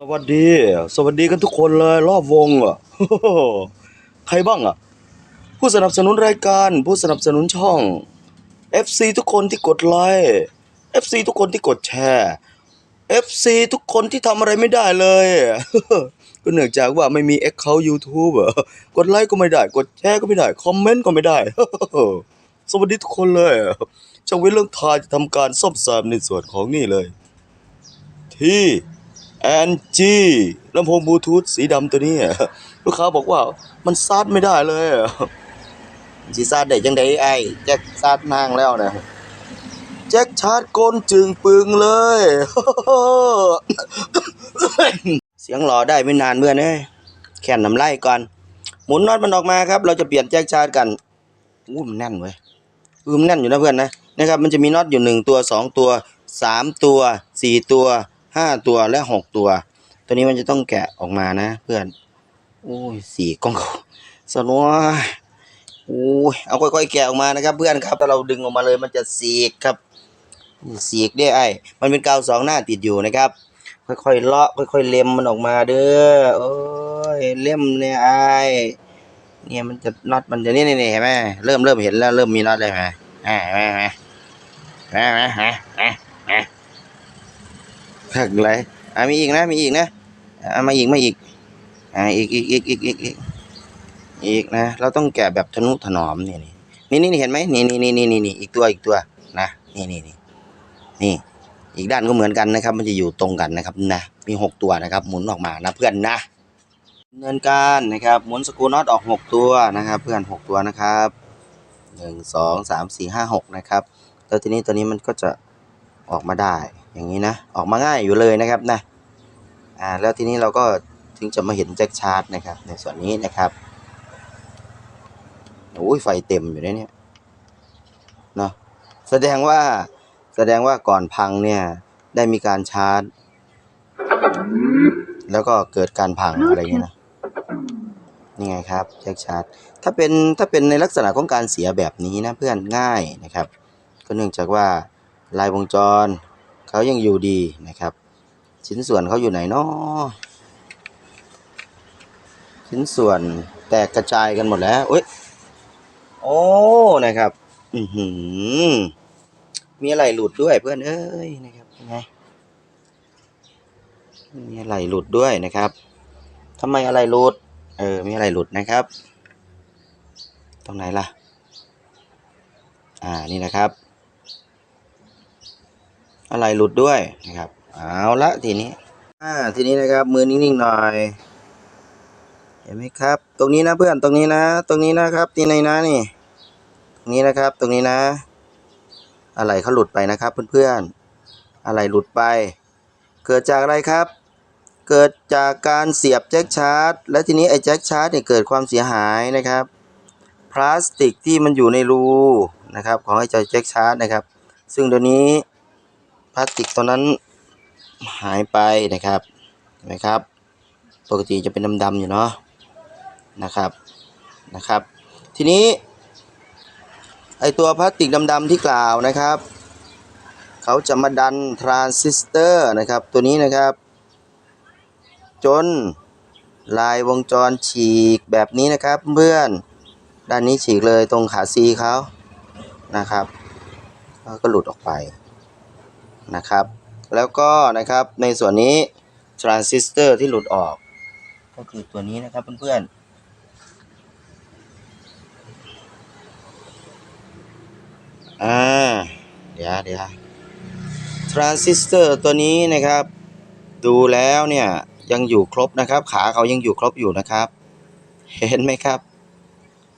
สวัสดี สวัสดีกันทุกคนเลยรอบวงอะใครบ้างอะ ผู้สนับสนุนรายการ ผู้สนับสนุนช่อง FC ทุกคนที่กดไลค์ FC ทุกคนที่กดแชร์ FC ทุกคนที่ทำอะไรไม่ได้เลยก็เนื่องจากว่าไม่มี Account YouTube อะกดไลค์ก็ไม่ได้ กดแชร์ก็ไม่ได้ คอมเมนต์ก็ไม่ได้ สวัสดีทุกคนเลยช่างเว้นเรื่องทายจะทำการซ่อมแซมในส่วนของนี่เลย ที่ แอนจีลำโพงบลูทูธสีดำตัวนี้อะลูกค้าบอกว่ามันซาดไม่ได้เลยอะสีซาดได้จังไดไอ้แจ็คซาดนางแล้วนะแจ็คชาร์จกลจึงปึงเลย เสียงหล่อได้ไม่นานเมื่อนเอ้ยแค่นน้ำไล่ก่อน หมุนน็อตมันออกมาครับ เราจะเปลี่ยนแจ็คชาร์จกันอู้มันแน่นเว้ยอือมันแน่นอยู่นะเพื่อนนะนะครับ มันจะมีน็อตอยู่หนึ่งตัวสองตัวสามตัวสี่ตัว ห้าตัวและหกตัว ตัวนี้มันจะต้องแกะออกมานะเพื่อน โอ้ยสี่กล้องสนวยโอ้ยเอาค่อยๆแกะออกมานะครับ เพื่อนครับถ้าเราดึงออกมาเลยมันจะสีกครับ สีกได้ไอ้มันเป็นกาวสองหน้าติดอยู่นะครับ ค่อยๆเลาะค่อยๆเล็มมันออกมาเด้อโอ้ยเล็มเนี่ยไอ้เนี่ยมันจะน็อตมันจะนี่นี่เห็นไหมเริ่มเริ่มเห็นแล้วเริ่มมีน็อตเลยไหมเห็นไหมไหมไหมไหม ห็นไหมถักไรอะมีอีกนะ มีอีกนะอะมาอีกมาอีกอะอีกอีกอีกอีกอีกอีกอีกนะ เราต้องแกะแบบทนุถนอมเนี่ยนี่นี่นี่เห็นไหมนี่นี่นี่นี่นี่อีกตัวอีกตัวนะนี่นี่นี่นี่อีกด้านก็เหมือนกันนะครับ มันจะอยู่ตรงกันนะครับนะมีหกตัวนะครับ หมุนออกมานะเพื่อนนะเนินการนะครับหมุนสกรูน็อตออกหกตัวนะครับ เพื่อนหกตัวนะครับหนึ่งสองสามสี่ห้าหกนะครับแล้วทีนี้ตัวนี้มันก็จะออกมาได้ อย่างนี้นะออกมาง่ายอยู่เลยนะครับนะอ่าแล้วทีนี้เราก็ถึงจะมาเห็นแจ็คชาร์จนะครับ ในส่วนนี้นะครับโอ้ยไฟเต็มอยู่นะเนี่ยเนาะแสดงว่าแสดงว่าก่อนพังเนี่ยได้มีการชาร์จ แล้วก็เกิดการพังอะไรเงี้ยนะนี่ไงครับแจ็คชาร์จถ้าเป็นถ้าเป็นในลักษณะของการเสียแบบนี้นะเพื่อนง่ายนะครับ ก็เนื่องจากว่าลายวงจร เขายังอยู่ดีนะครับ ชิ้นส่วนเขาอยู่ไหนเนาะชิ้นส่วนแตกกระจายกันหมดแล้วอุ้ยโอ้นะครับ อือหือ มีอะไรหลุดด้วยเพื่อนเอ้ยนะครับยังไงมีอะไรหลุดด้วยนะครับทำไมอะไรหลุด เออ มีอะไรหลุดนะครับ ตรงไหนล่ะ อ่า นี่นะครับ อะไรหลุดด้วยนะครับ เอาละทีนี้อ่าทีนี้นะครับมือนิ่งๆหน่อย เห็นไหมครับ ตรงนี้นะเพื่อนตรงนี้นะ ตรงนี้นะครับที่ในนะนี่ ตรงนี้นะครับ ตรงนี้นะ อะไรเขาหลุดไปนะครับ เพื่อนๆอะไรหลุดไป เกิดจากอะไรครับ เกิดจากการเสียบแจ็คชาร์จและทีนี้ไอ้แจ็คชาร์จเนี่ยเกิดความเสียหายนะครับพลาสติกที่มันอยู่ในรูนะครับ ของไอ้เจ้าแจ็คชาร์จนะครับ ซึ่งเดี๋ยวนี้ พลาสติกตัวนั้นหายไปนะครับเห็นไหมครับ ปกติจะเป็นดำๆอยู่เนาะนะครับนะครับ ทีนี้ไอตัวพลาสติกดำๆที่กล่าวนะครับเขาจะมาดันทรานซิสเตอร์นะครับตัวนี้นะครับ จนลายวงจรฉีกแบบนี้นะครับเพื่อนด้านนี้ฉีกเลยตรงขาซีเขานะครับ ก็หลุดออกไป นะครับ แล้วก็นะครับในส่วนนี้ทรานซิสเตอร์ที่หลุดออก ก็คือตัวนี้นะครับเพื่อนๆอ่าเดี๋ยวเดี๋ยวทรานซิสเตอร์ตัวนี้นะครับ ดูแล้วเนี่ยยังอยู่ครบนะครับ ขาเขายังอยู่ครบอยู่นะครับ เห็นไหมครับ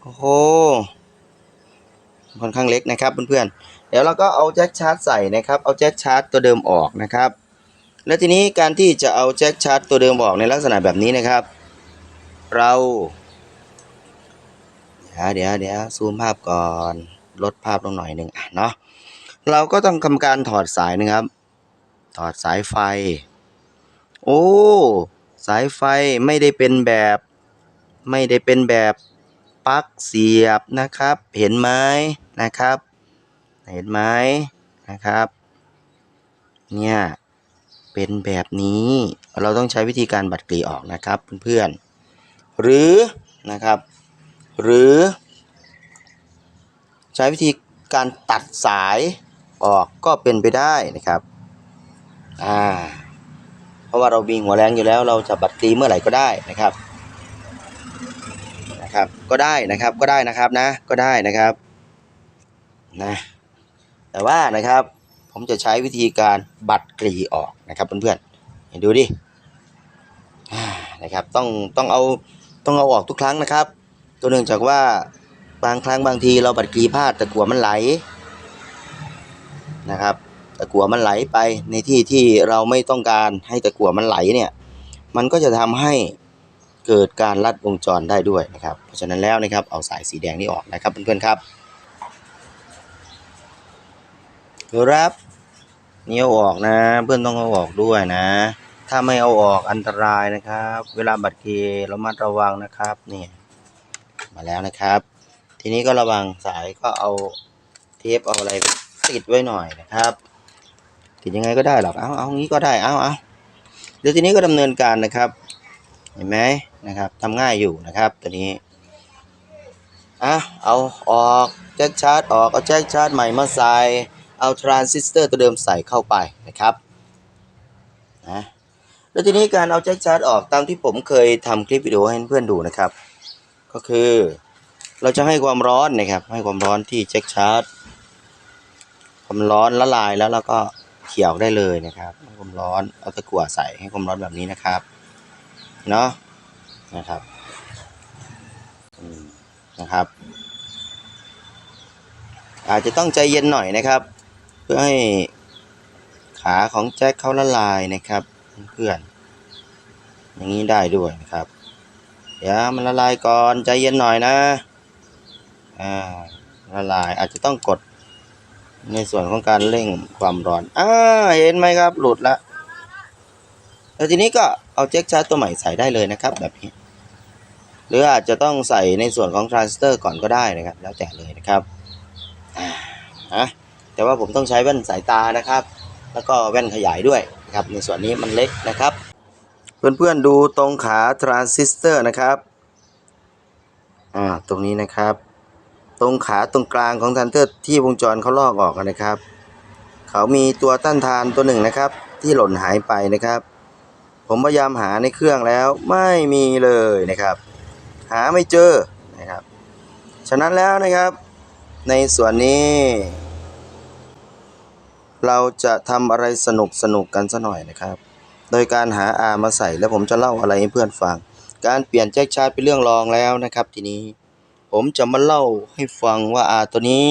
โอ้โหค่อนข้างเล็กนะครับเพื่อนๆ ดี๋ยวเราก็เอาแจ็คชาร์จใส่นะครับ เอาแจ็คชาร์จตัวเดิมออกนะครับ และทีนี้การที่จะเอาแจ็คชาร์จตัวเดิมออกในลักษณะแบบนี้นะครับ เราเดี๋ยวเดี๋ยวเดี๋ยวซูมภาพก่อนลดภาพลงหน่อยหนึ่งอะเนาะเราก็ต้องทำการถอดสายนะครับ ถอดสายไฟ โอ้สายไฟไม่ได้เป็นแบบ ไม่ได้เป็นแบบปลั๊กเสียบนะครับ เห็นไหมนะครับ เห็นไหมนะครับ เนี่ยเป็นแบบนี้เราต้องใช้วิธีการบัดกรีออกนะครับเพื่อนๆหรือนะครับ หรือ ใช้วิธีการตัดสายออกก็เป็นไปได้นะครับอ่าเพราะว่าเรามีหัวแรงอยู่แล้ว เราจะบัดกรีเมื่อไหร่ก็ได้นะครับนะครับ ก็ได้นะครับก็ได้นะครับนะก็ได้นะครับนะ แต่ว่านะครับผมจะใช้วิธีการบัดกรีออกนะครับเพื่อนๆเห็นดูดินะครับต้องต้องเอาต้องเอาออกทุกครั้งนะครับตัวเนื่องจากว่าบางครั้งบางทีเราบัดกรีพลาดตะกั่วมันไหลนะครับตะกั่วมันไหลไปในที่ที่เราไม่ต้องการให้ตะกั่วมันไหลเนี่ยมันก็จะทำให้เกิดการลัดวงจรได้ด้วยนะครับ เพราะฉะนั้นแล้วนะครับเอาสายสีแดงนี้ออกนะครับเพื่อนๆครับค รับนี่เอาออกนะ เพื่อนต้องเอาออกด้วยนะ ถ้าไม่เอาออกอันตรายนะครับ เวลาบัตรเคเรามาระวังนะครับนี่มาแล้วนะครับ ทีนี้ก็ระวังสายก็เอาเทปเอาอะไรติดไว้หน่อยนะครับ ติดยังไงก็ได้หรอกเอาเอางี้ก็ได้เอาเอาเดี๋ยวทีนี้ก็ดำเนินการนะครับ เห็นไหมนะครับทำง่ายอยู่นะครับตัวนี้อะเอาออกแจ็คชาร์จออกเอาแจ็คชาร์จใหม่มาใส่ เอาทรานซิสเตอร์ตัวเดิมใส่เข้าไปนะครับนะแล้วทีนี้การเอาแจ็คชาร์จออกตามที่ผมเคยทำคลิปวิดีโอให้เพื่อนดูนะครับ ก็คือเราจะให้ความร้อนนะครับ ให้ความร้อนที่แจ็คชาร์จความร้อนละลายแล้วเราก็เขี่ยออกได้เลยนะครับให้ความร้อนเอาตะกั่วใส่ให้ความร้อนแบบนี้นะครับเนาะนะครับนะครับ อาจจะต้องใจเย็นหน่อยนะครับ เพื่อให้ขาของแจ็คเขาละลายนะครับเพื่อนอย่างนี้ได้ด้วยนะครับ เดี๋ยวมันละลายก่อนใจเย็นหน่อยนะอ่าละลายอาจจะต้องกดในส่วนของการเร่งความร้อนอ่าเห็นไหมครับ หลุดละแล้วทีนี้ก็เอาแจ็คชาร์จตัวใหม่ใส่ได้เลยนะครับ แบบนี้ หรืออาจจะต้องใส่ในส่วนของทรานสเตอร์ก่อนก็ได้นะครับ แล้วแต่เลยนะครับนะ แต่ว่าผมต้องใช้แว่นสายตานะครับ แล้วก็แว่นขยายด้วยครับในส่วนนี้มันเล็กนะครับ เพื่อนๆดูตรงขาทรานซิสเตอร์นะครับอ่าตรงนี้นะครับ ตรงขาตรงกลางของทรานเตอร์ที่วงจรเขาลอกออกนะครับ เขามีตัวต้านทานตัวหนึ่งนะครับ ที่หล่นหายไปนะครับ ผมพยายามหาในเครื่องแล้วไม่มีเลยนะครับ หาไม่เจอนะครับ ฉะนั้นแล้วนะครับ ในส่วนนี้ เราจะทำอะไรสนุกสนุกกันซะหน่อยนะครับ โดยการหาอามาใส่แล้วผมจะเล่าอะไรให้เพื่อนฟัง การเปลี่ยนแจ็คชาร์จเป็นเรื่องรองแล้วนะครับ ทีนี้ผมจะมาเล่าให้ฟังว่าอาตัวนี้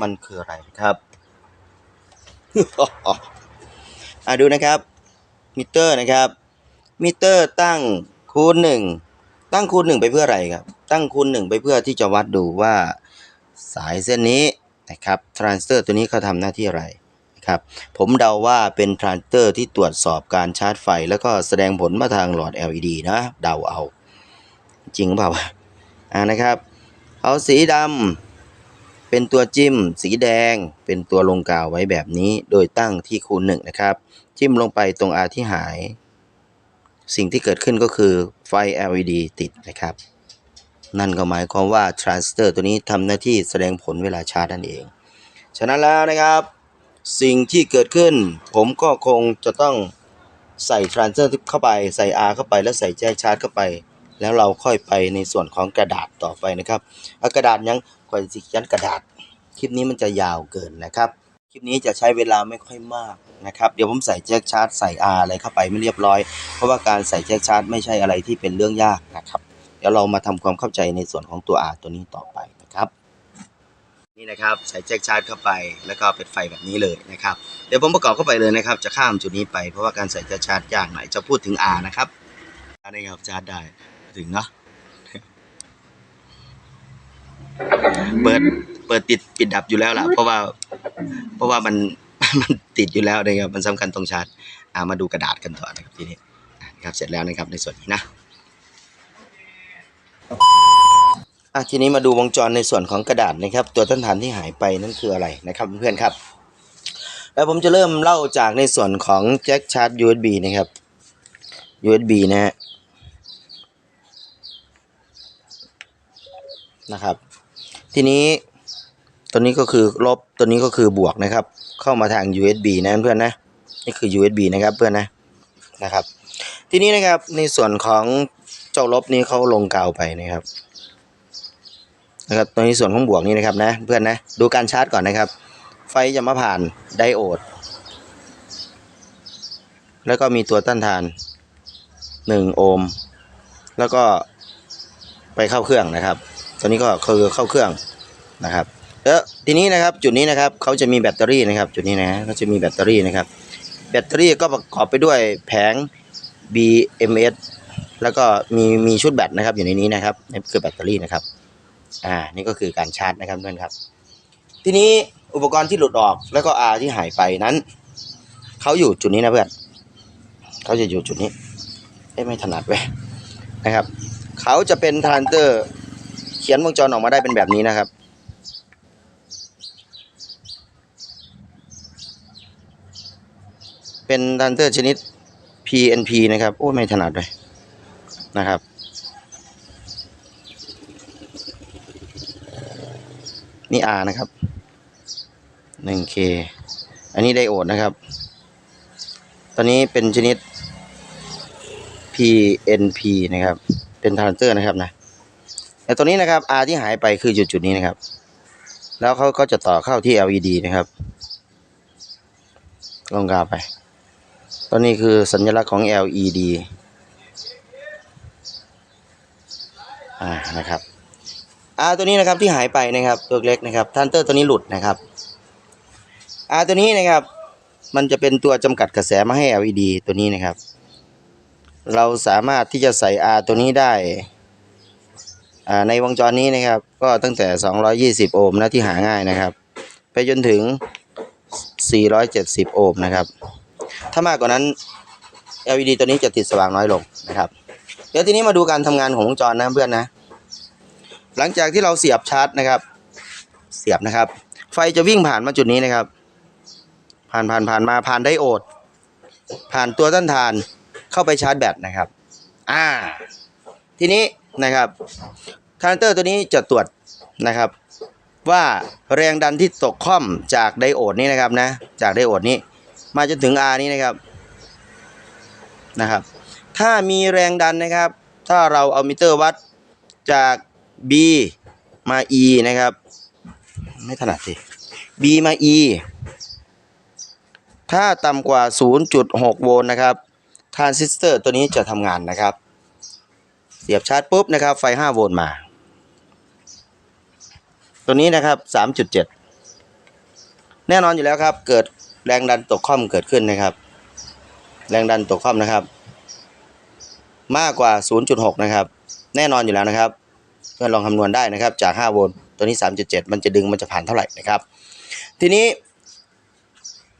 มันคืออะไรครับอาดูนะครับมิเตอร์นะครับมิเตอร์ตั้งคูณหนึ่งตั้งคูณหนึ่งไปเพื่ออะไรครับ ตั้งคูณหนึ่งไปเพื่อที่จะวัดดูว่าสายเส้นนี้นะครับทรานสเตอร์ตัวนี้เขาทำหน้าที่อะไร ครับผมเดาว่าเป็นทรานสเตอร์ที่ตรวจสอบการชาร์จไฟ แล้วก็แสดงผลมาทางหลอด LED นะเดาเอา จริงหรือเปล่าอ่านะครับเอาสีดำเป็นตัวจิ้ม สีแดงเป็นตัวลงกาวไว้แบบนี้ โดยตั้งที่คูณหนึ่งนะครับ จิ้มลงไปตรงอาที่หาย สิ่งที่เกิดขึ้นก็คือไฟ LED ติดนะครับ นั่นก็หมายความว่าทรานสเตอร์ตัวนี้ทำหน้าที่แสดงผลเวลาชาร์จนั่นเอง ฉะนั้นแล้วนะครับ สิ่งที่เกิดขึ้น ผมก็คงจะต้องใส่ทรานเตอร์เข้าไปใส่ R เข้าไปแล้วใส่แจ็คชาร์จเข้าไป แล้วเราค่อยไปในส่วนของกระดาษต่อไปนะครับเอากระดาษยังค่อยสิยันกระดาษ คลิปนี้มันจะยาวเกินนะครับ คลิปนี้จะใช้เวลาไม่ค่อยมากนะครับ เดี๋ยวผมใส่แจ็คชาร์จใส่ R อะไรเข้าไปไม่เรียบร้อย เพราะว่าการใส่แจ็คชาร์จไม่ใช่อะไรที่เป็นเรื่องยากนะครับ เดี๋ยวเรามาทำความเข้าใจในส่วนของตัว R ตัวนี้ต่อไป นี่นะครับใส่แจ็คชาร์จเข้าไป แล้วก็เป็นไฟแบบนี้เลยนะครับ เดี๋ยวผมประกอบเข้าไปเลยนะครับ จะข้ามจุดนี้ไปเพราะว่าการใส่แจ็คชาร์จยากหน่อยจะพูดถึง R นะครับอันนี้ครับชาร์จได้ถึงเนาะเปิดเปิดติดปิดดับอยู่แล้วล่ะ เพราะว่าเพราะว่ามันมันติดอยู่แล้วนะครับมันสำคัญตรงชาร์จอ่ามาดูกระดาษกันต่อนะครับทีนี้นะครับเสร็จแล้วนะครับในส่วนนี้นะ อะทีนี้มาดูวงจรในส่วนของกระดาษนะครับ ตัวต้านทานที่หายไปนั่นคืออะไรนะครับเพื่อนๆครับ แล้วผมจะเริ่มเล่าจากในส่วนของแจ็คชาร์จ USB นะครับ USB นะฮะนะครับ ทีนี้ตัวนี้ก็คือลบตัวนี้ก็คือบวกนะครับ เข้ามาทาง USB นะเพื่อนนะนี่คือ USB นะครับเพื่อนนะนะครับ ทีนี้นะครับในส่วนของเจ้าลบนี้เขาลงกาวไปนะครับ นะครับตัวนี้ส่วนของบวกนี้นะครับนะเพื่อนนะดูการชาร์จก่อนนะครับ ไฟจะมาผ่านไดโอด แล้วก็มีตัวต้านทาน 1 โอห์มแล้วก็ไปเข้าเครื่องนะครับ ตัวนี้ก็คือเข้าเครื่องนะครับแล้วทีนี้นะครับจุดนี้นะครับเขาจะมีแบตเตอรี่นะครับ จุดนี้นะเขาจะมีแบตเตอรี่นะครับ แบตเตอรี่ก็ประกอบไปด้วยแผง BMS แล้วก็มีมีชุดแบตนะครับอยู่ในนี้นะครับนี่คือแบตเตอรี่นะครับ อ่า นี่ก็คือการชาร์จนะครับเพื่อนครับ ทีนี้อุปกรณ์ที่หลุดออกแล้วก็ R ที่หายไปนั้นเขาอยู่จุดนี้นะเพื่อนเขาจะอยู่จุดนี้เอ้ยไม่ถนัดเว้ยนะครับเขาจะเป็นทานเตอร์เขียนวงจรออกมาได้เป็นแบบนี้นะครับเป็นทรานเตอร์ชนิด PNP นะครับ โอ้ยไม่ถนัดเลยนะครับ นี่ R นะครับ 1K อันนี้ไดโอดนะครับ ตอนนี้เป็นชนิด PNP นะครับ เป็นทรานเตอร์นะครับนะแต่ตัวนี้นะครับ R ที่หายไปคือจุดจุดๆนี้นะครับ แล้วเขาก็จะต่อเข้าที่ LED นะครับ ลงกาไปตัวนี้คือสัญลักษณ์ของ LED อ่านะครับ R ตัวนี้นะครับที่หายไปนะครับตัวเล็กนะครับทันเตอร์ตัวนี้หลุดนะครับ R ตัวนี้นะครับ มันจะเป็นตัวจำกัดกระแสมาให้ LED ตัวนี้นะครับ เราสามารถที่จะใส่ R ตัวนี้ได้อ่าในวงจรนี้นะครับ ก็ตั้งแต่ 220 โอห์มนะที่หาง่ายนะครับ ไปจนถึง 470 โอห์มนะครับ ถ้ามากกว่านั้น LED ตัวนี้จะติดสว่างน้อยลงนะครับ เดี๋ยวทีนี้มาดูการทำงานของวงจรนะเพื่อนนะ หลังจากที่เราเสียบชาร์จนะครับ เสียบนะครับ ไฟจะวิ่งผ่านมาจุดนี้นะครับ ผ่านผ่านผ่านมาผ่านไดโอด ผ่านตัวต้านทานเข้าไปชาร์จแบตนะครับ อ่า ทีนี้นะครับทรานเตอร์ตัวนี้จะตรวจนะครับ ว่าแรงดันที่ตกค่อมจากไดโอดนี้นะครับนะ จากไดโอดนี้ มาจนถึง R นี้นะครับนะครับ ถ้ามีแรงดันนะครับ ถ้าเราเอามิเตอร์วัดจาก B มา E นะครับ ไม่ถนัดสิ B มา E ถ้าต่ำกว่า 0.6 โวลต์นะครับทรานซิสเตอร์ตัวนี้จะทำงานนะครับ เสียบชาร์จปุ๊บนะครับ ไฟ 5 โวลต์มา ตัวนี้นะครับ 3.7 แน่นอนอยู่แล้วครับ เกิดแรงดันตกค่อมเกิดขึ้นนะครับ แรงดันตกค่อมนะครับ มากกว่า 0.6 นะครับ แน่นอนอยู่แล้วนะครับ เพื่อนลองคำนวณได้นะครับจาก 5 โวลต์ตัวนี้ 3.7 มันจะดึงมันจะผ่านเท่าไหร่นะครับ ทีนี้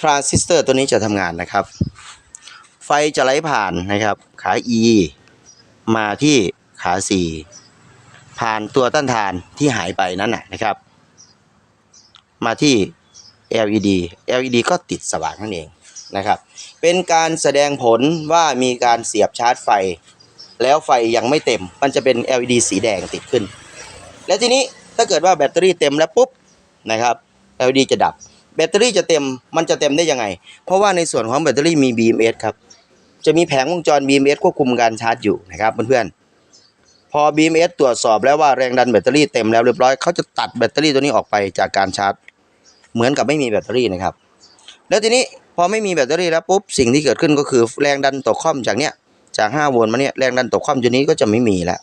ทรานซิสเตอร์ตัวนี้จะทำงานนะครับ ไฟจะไหลผ่านนะครับ ขา E มาที่ขา C ผ่านตัวต้านทานที่หายไปนั้นนะนะครับ มาที่ LED LED ก็ติดสว่างนั่นเองนะครับ เป็นการแสดงผลว่ามีการเสียบชาร์จไฟ แล้วไฟยังไม่เต็ม มันจะเป็น LED สีแดงติดขึ้น และทีนี้ถ้าเกิดว่าแบตเตอรี่เต็มแล้วปุ๊บนะครับ LED จะดับ แบตเตอรี่จะเต็มมันจะเต็มได้ยังไง เพราะว่าในส่วนของแบตเตอรี่มี BMS ครับ จะมีแผงวงจร BMS ควบคุมการชาร์จอยู่นะครับเพื่อนๆ พอ BMS ตรวจสอบแล้วว่าแรงดันแบตเตอรี่เต็มแล้วเรียบร้อยเขาจะตัดแบตเตอรี่ตัวนี้ออกไปจากการชาร์จ เหมือนกับไม่มีแบตเตอรี่นะครับ แล้วทีนี้พอไม่มีแบตเตอรี่แล้วปุ๊บสิ่งที่เกิดขึ้นก็คือแรงดันตกค่อมจากเนี้ย จาก5โวลต์มาเนี่ยแรงดันตกค่อมจุดนี้ก็จะไม่มีแล้ว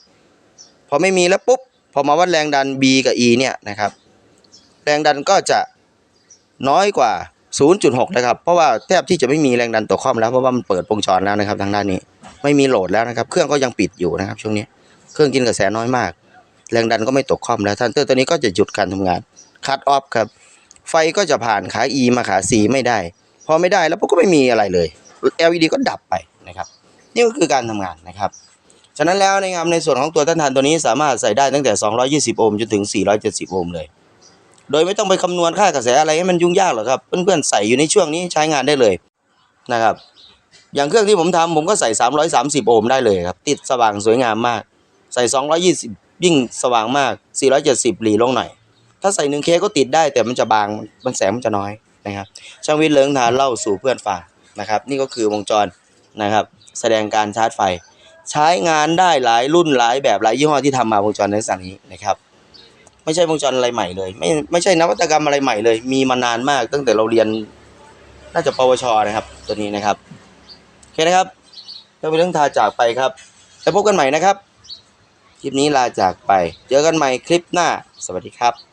พอไม่มีแล้วปุ๊บพอมาวัดแรงดัน B กับ E เนี่ยนะครับแรงดันก็จะน้อยกว่า 0.6 นะครับ เพราะว่าแทบที่จะไม่มีแรงดันตกค่อมแล้วเพราะว่ามันเปิดวงจรแล้วนะครับ ทางด้านนี้ไม่มีโหลดแล้วนะครับ เครื่องก็ยังปิดอยู่นะครับ ช่วงนี้เครื่องกินกระแสน้อยมาก แรงดันก็ไม่ตกค่อมแล้วทันเตอร์ตัวนี้ก็จะหยุดการทำงานคัดออฟครับ ไฟก็จะผ่านขา E มาขา C ไม่ได้ พอไม่ได้แล้วปุ๊บก็ไม่มีอะไรเลย LED ก็ดับไปนะครับ นี่ก็คือการทำงานนะครับฉะนั้นแล้วนะครับในส่วนของตัวต้านทานตัวนี้สามารถใส่ได้ตั้งแต่ 220 โอห์มจนถึง 470 โอห์มเลย โดยไม่ต้องไปคำนวณค่ากระแสอะไรให้มันยุ่งยากหรอกครับเพื่อนๆใส่อยู่ในช่วงนี้ใช้งานได้เลยนะครับ อย่างเครื่องที่ผมทำผมก็ใส่ 330 โอห์มได้เลยครับ ติดสว่างสวยงามมาก ใส่ 220 ยิ่งสว่างมาก 470 หลีลงหน่อย ถ้าใส่ 1K ก็ติดได้แต่มันจะบางมันแสงมันจะน้อยนะครับช่างวิทย์เลิงทานเล่าสู่เพื่อนฟังนะครับ นี่ก็คือวงจรนะครับ แสดงการชาร์จไฟ ใช้งานได้หลายรุ่นหลายแบบหลายยี่ห้อที่ทำมาวงจรในลักษณะนี้นะครับ ไม่ใช่วงจรอะไรใหม่เลย ไม่ไม่ใช่นวัตกรรมอะไรใหม่เลย มีมานานมากตั้งแต่เราเรียนน่าจะปวชนะครับ ตัวนี้นะครับโอเคนะครับถ้าเป็นเรื่องทาจากไปครับแล้วพบกันใหม่นะครับ คลิปนี้ลาจากไป เจอกันใหม่คลิปหน้า สวัสดีครับ